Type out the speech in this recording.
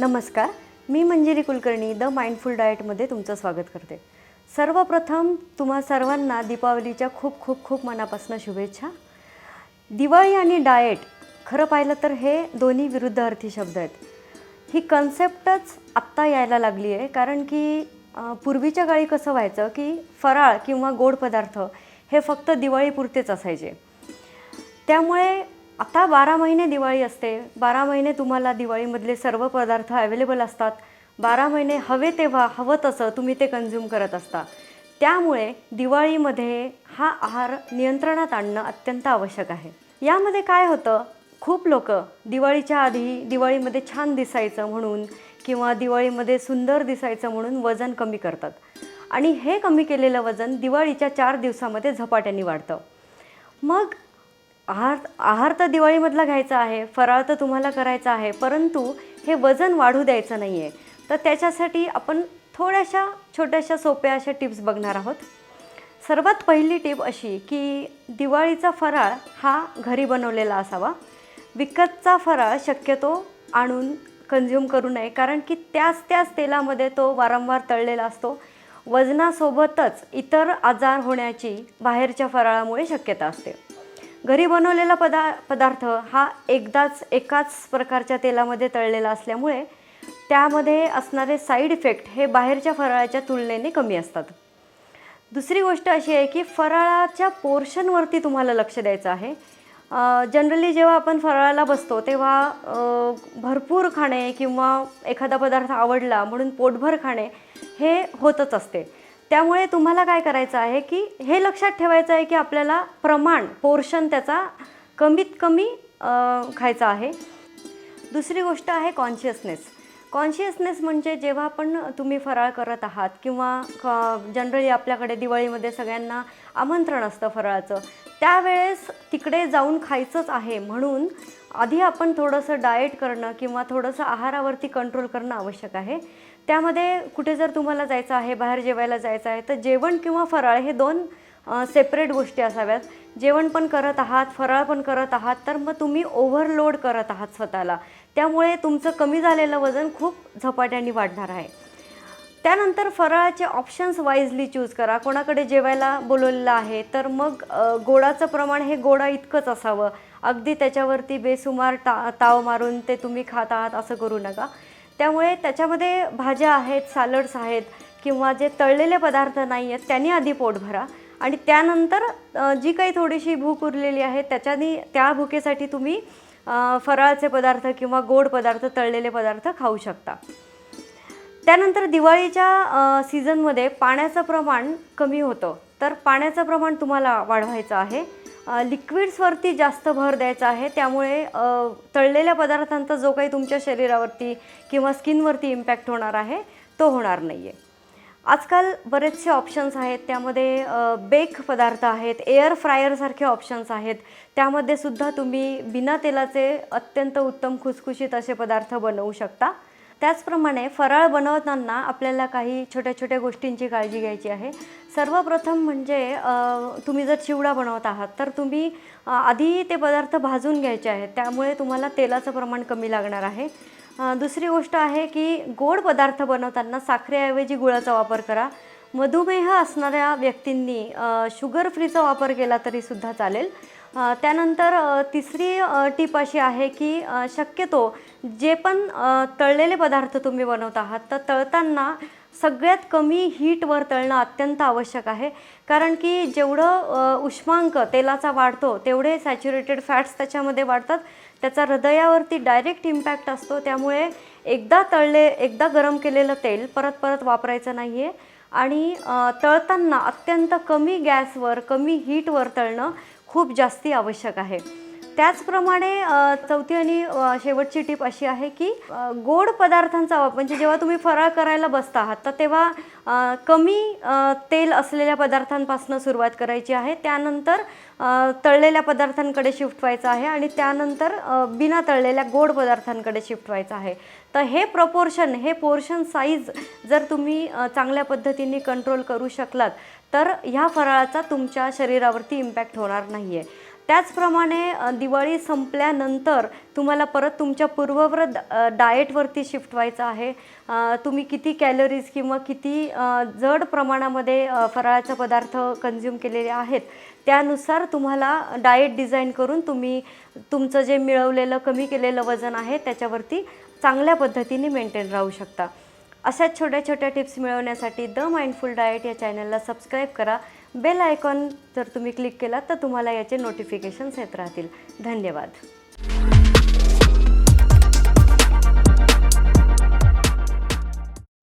नमस्कार मी Manjiri Kulkarni the mindful डाएटमध्ये तुमचं स्वागत करते. सर्वप्रथम तुम्हा सर्वांना दीपावलीच्या खूप खूप खूप मनापासून शुभेच्छा. दिवाळी आणि डाएट खरं पाहिलं तर हे दोन्ही विरुद्ध अर्थी शब्द आहेत. ही कन्सेप्टच आत्ता यायला लागली आहे कारण की पूर्वीच्या काळी कसं व्हायचं की फराळ किंवा गोड पदार्थ हे फक्त दिवाळीपुरतेच असायचे. त्यामुळे आता बारा महिने दिवाळी असते. बारा महिने तुम्हाला दिवाळीमधले सर्व पदार्थ अवेलेबल असतात. बारा महिने हवे तेव्हा हवं तसं तुम्ही ते कन्झ्युम करत असता. त्यामुळे दिवाळीमध्ये हा आहार नियंत्रणात आणणं अत्यंत आवश्यक आहे. यामध्ये काय होतं? खूप लोक दिवाळीच्या आधी दिवाळीमध्ये छान दिसायचं म्हणून किंवा दिवाळीमध्ये सुंदर दिसायचं म्हणून वजन कमी करतात. आणि हे कमी केलेलं वजन दिवाळीच्या चार दिवसामध्ये झपाट्याने वाढतं. मग आहार आहार तर दिवाळीमधला घ्यायचा आहे फराळ तर तुम्हाला करायचा आहे परंतु हे वजन वाढू द्यायचं नाही आहे तर त्याच्यासाठी आपण थोड्याशा छोट्याशा सोप्या अशा टिप्स बघणार आहोत. सर्वात पहिली टिप अशी की दिवाळीचा फराळ हा घरी बनवलेला असावा. विकतचा फराळ शक्यतो आणून कन्झ्युम करू नये कारण की त्याच त्याच तेलामध्ये तो वारंवार तळलेला असतो. वजनासोबतच इतर आजार होण्याची बाहेरच्या फराळामुळे शक्यता असते. घरी बनवलेला पदा पदार्थ हा एकदाच एकाच प्रकारच्या तेलामध्ये तळलेला असल्यामुळे त्यामध्ये असणारे साईड इफेक्ट हे बाहेरच्या फराळाच्या तुलनेने कमी असतात. दुसरी गोष्ट अशी आहे की फराळाच्या पोर्शनवरती तुम्हाला लक्ष द्यायचं आहे. जनरली जेव्हा आपण फराळाला बसतो तेव्हा भरपूर खाणे किंवा एखादा पदार्थ आवडला म्हणून पोटभर खाणे हे होतच असते. त्यामुळे तुम्हाला काय करायचं आहे की हे लक्षात ठेवायचं आहे की आपल्याला प्रमाण पोर्शन त्याचा कमीत कमी खायचा आहे. दुसरी गोष्ट आहे कॉन्शियसनेस कॉन्शियसनेस म्हणजे जेव्हा आपण तुम्ही फराळ करत आहात किंवा क जनरली आपल्याकडे दिवाळीमध्ये सगळ्यांना आमंत्रण असतं फराळाचं त्यावेळेस तिकडे जाऊन खायचंच आहे. म्हणून आधी आपण थोडंसं डाएट करणं किंवा थोडंसं आहारावरती कंट्रोल करणं आवश्यक आहे. त्यामध्ये कुठे जर तुम्हाला जायचं आहे बाहेर जेवायला जायचं आहे तर जेवण किंवा फराळ हे दोन सेपरेट गोष्टी असाव्यात. जेवण पण करत आहात फराळ पण करत आहात तर मग तुम्ही ओव्हरलोड करत आहात स्वतःला. त्यामुळे तुमचं कमी झालेलं वजन खूप झपाट्याने वाढणार आहे. त्यानंतर फराळाचे ऑप्शन्स वाईजली चूज करा. कोणाकडे जेवायला बोलवलेलं आहे तर मग गोडाचं प्रमाण हे गोडा इतकंच असावं. अगदी त्याच्यावरती बेसुमार ता ताव मारून ते तुम्ही खात आहात असं करू नका. त्यामुळे त्याच्यामध्ये भाज्या आहेत सॅलड्स आहेत किंवा जे तळलेले पदार्थ नाही आहेत त्यांनी आधी पोट भरा. आणि त्यानंतर जी काही थोडीशी भूक उरलेली आहे त्याच्यानी त्या भुकेसाठी तुम्ही फराळचे फराळाचे पदार्थ किंवा गोड पदार्थ तळलेले पदार्थ खाऊ शकता. त्यानंतर दिवाळीच्या सीझनमध्ये पाण्याचं प्रमाण कमी होतं. तर पाण्याचं प्रमाण तुम्हाला वाढवायचं आहे. लिक्विड्सवरती जास्त भर द्यायचा आहे. त्यामुळे तळलेल्या पदार्थांचा जो काही तुमच्या शरीरावरती किंवा स्किनवरती इम्पॅक्ट होणार आहे तो होणार नाही आहे आजकाल बरेचसे ऑप्शन्स आहेत. त्यामध्ये बेक पदार्थ आहेत एअर फ्रायरसारखे ऑप्शन्स आहेत. त्यामध्ये सुद्धा तुम्ही बिना तेलाचे अत्यंत उत्तम खुसखुशीत असे पदार्थ बनवू शकता. त्याचप्रमाणे फराळ बनवताना आपल्याला काही छोट्या छोट्या गोष्टींची काळजी घ्यायची आहे. सर्वप्रथम म्हणजे तुम्ही जर चिवडा बनवत आहात तर तुम्ही आधी ते पदार्थ भाजून घ्यायचे आहेत. त्यामुळे तुम्हाला तेलाचं प्रमाण कमी लागणार आहे. दुसरी गोष्ट आहे की गोड पदार्थ बनवताना साखरेऐवजी गुळाचा वापर करा. मधुमेह असणाऱ्या व्यक्तींनी शुगर फ्रीचा वापर केला तरीसुद्धा चालेल. त्यानंतर तिसरी टीप अशी आहे की शक्यतो जे पण तळलेले पदार्थ तुम्ही बनवत आहात तर तळताना सगळ्यात कमी हीटवर तळणं अत्यंत आवश्यक आहे. कारण की जेवढं उष्मांक तेलाचा वाढतो तेवढे सॅच्युरेटेड फॅट्स त्याच्यामध्ये वाढतात. त्याचा हृदयावरती डायरेक्ट इम्पॅक्ट असतो. त्यामुळे एकदा तळले एकदा गरम केलेलं तेल परत परत वापरायचं नाही आहे आणि तळताना अत्यंत कमी गॅसवर कमी हीटवर तळणं खूप जास्ती आवश्यक आहे. त्याचप्रमाणे चौथी आणि शेवटची टीप अशी आहे की गोड पदार्थांचा वापर म्हणजे जेव्हा तुम्ही फराळ करायला बसता आहात तर तेव्हा कमी तेल असलेल्या पदार्थांपासून सुरुवात करायची आहे. त्यानंतर तळलेल्या पदार्थांकडे शिफ्ट व्हायचं आहे आणि त्यानंतर बिना तळलेल्या गोड पदार्थांकडे शिफ्ट व्हायचं आहे. तर हे प्रपोर्शन हे पोर्शन साईज जर तुम्ही चांगल्या पद्धतीने कंट्रोल करू शकलात तर ह्या फराळाचा तुमच्या शरीरावरती इम्पॅक्ट होणार नाही आहे त्याचप्रमाणे दिवाळी संपल्यानंतर तुम्हाला परत तुमच्या पूर्वव्रत डाएटवरती शिफ्ट व्हायचं आहे. तुम्ही किती कॅलरीज किंवा किती जड प्रमाणामध्ये फराळाचे पदार्थ कन्झ्युम केलेले आहेत त्यानुसार तुम्हाला डाएट डिझाईन करून तुम्ही तुमचं जे मिळवलेलं कमी केलेलं वजन आहे त्याच्यावरती चांगल्या पद्धतीने मेंटेन राहू शकता. अशाच छोट्या छोट्या टिप्स मिळवण्यासाठी द माइंडफुल डाएट या चॅनलला सबस्क्राईब करा. बेल आयकॉन जर तुम्ही क्लिक केला तर तुम्हाला याचे नोटिफिकेशन्स येत राहतील. धन्यवाद.